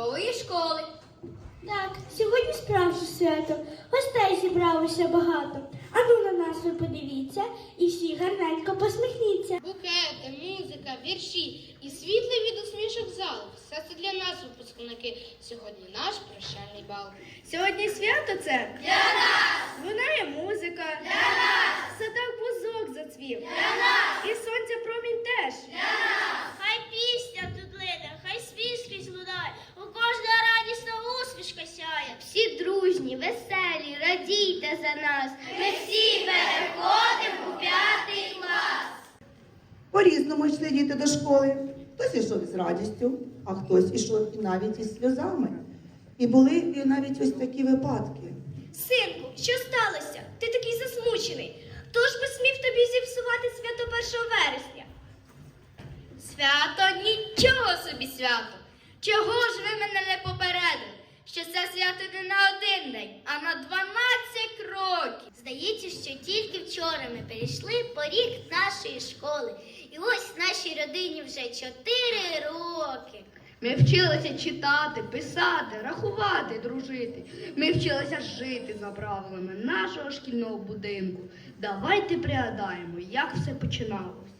казкової школи. Так, сьогодні справжнє свято. Гостей зібралося багато. Ану на нас ви подивіться і всі гарненько посміхніться. Букети, музика, вірші і світлий від усмішок зал. Все це для нас, випускники. Сьогодні наш прощальний бал. Сьогодні свято це для нас. Лунає музика для нас. Садок бузок зацвів для нас. І сонця промінь теж. Хай пісня дружні, веселі, радійте за нас. Ми всі переходимо у п'ятий клас. По-різному йшли діти до школи. Хтось ішов із радістю, а хтось ішов і навіть із сльозами. І були і навіть ось такі випадки. Синку, що сталося? Ти такий засмучений. Хто ж би смів тобі зіпсувати свято 1 вересня? Свято нічого собі свято. Чого ж ви мене не попередили? Що це свято не на один день, а на 12 років. Здається, що тільки вчора ми перейшли поріг нашої школи. І ось нашій родині вже чотири роки. Ми вчилися читати, писати, рахувати, дружити. Ми вчилися жити за правилами нашого шкільного будинку. Давайте пригадаємо, як все починалось.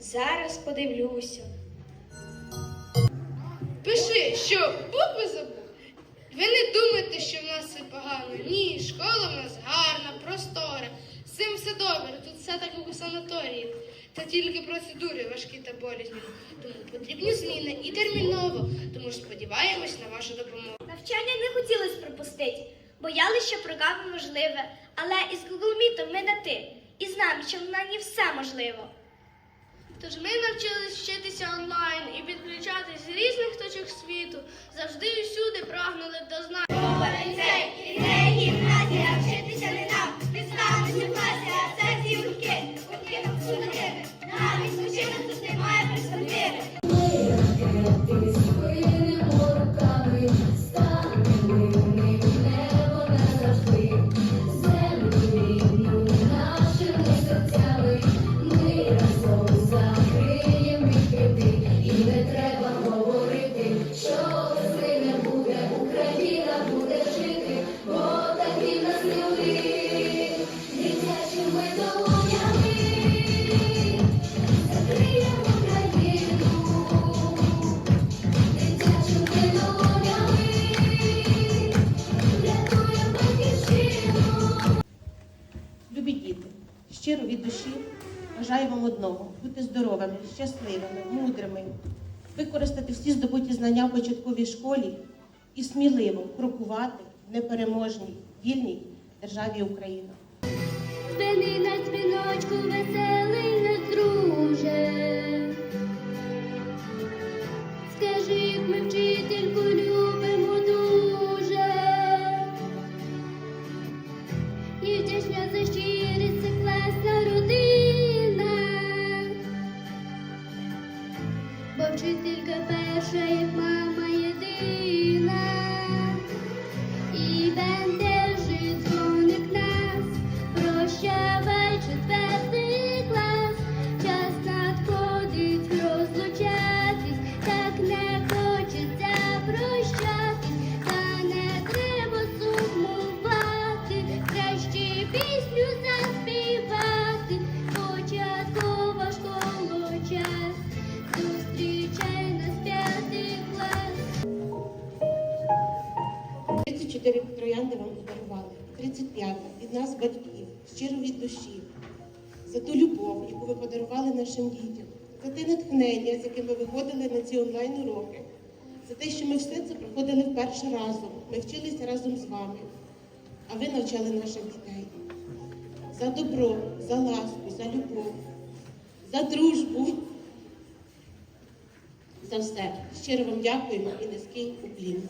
Зараз подивлюся. Пиши, що букви забув. Ви не думаєте, що в нас все погано. Ні, школа в нас гарна, простора. З цим все добре. Тут все так як у санаторії. Та тільки процедури важкі та болісні. Тому потрібні зміни і терміново. Тому сподіваємось на вашу допомогу. Навчання не хотілося пропустити. Боялися, що програма можливе, але із Google Meet ми на ти. І знаємо, що в нані все можливо. Тож ми навчились вчитися онлайн і підключатись з різних точок світу. Завжди і всюди прагнули до знань. Щиро від душі бажаю вам одного бути здоровими, щасливими, мудрими, використати всі здобуті знання в початковій школі і сміливо крокувати в непереможній вільній державі Україна. Спини на дзвіночку веселий 34 троянди вам подарували, 35 від нас, батьків, щиро від душі, за ту любов, яку ви подарували нашим дітям, за те натхнення, з яким ви виходили на ці онлайн-уроки, за те, що ми все це проходили вперше разом. Ми вчилися разом з вами, а ви навчали наших дітей. За добро, за ласку, за любов, за дружбу. За все. Щиро вам дякуємо і низький уклін.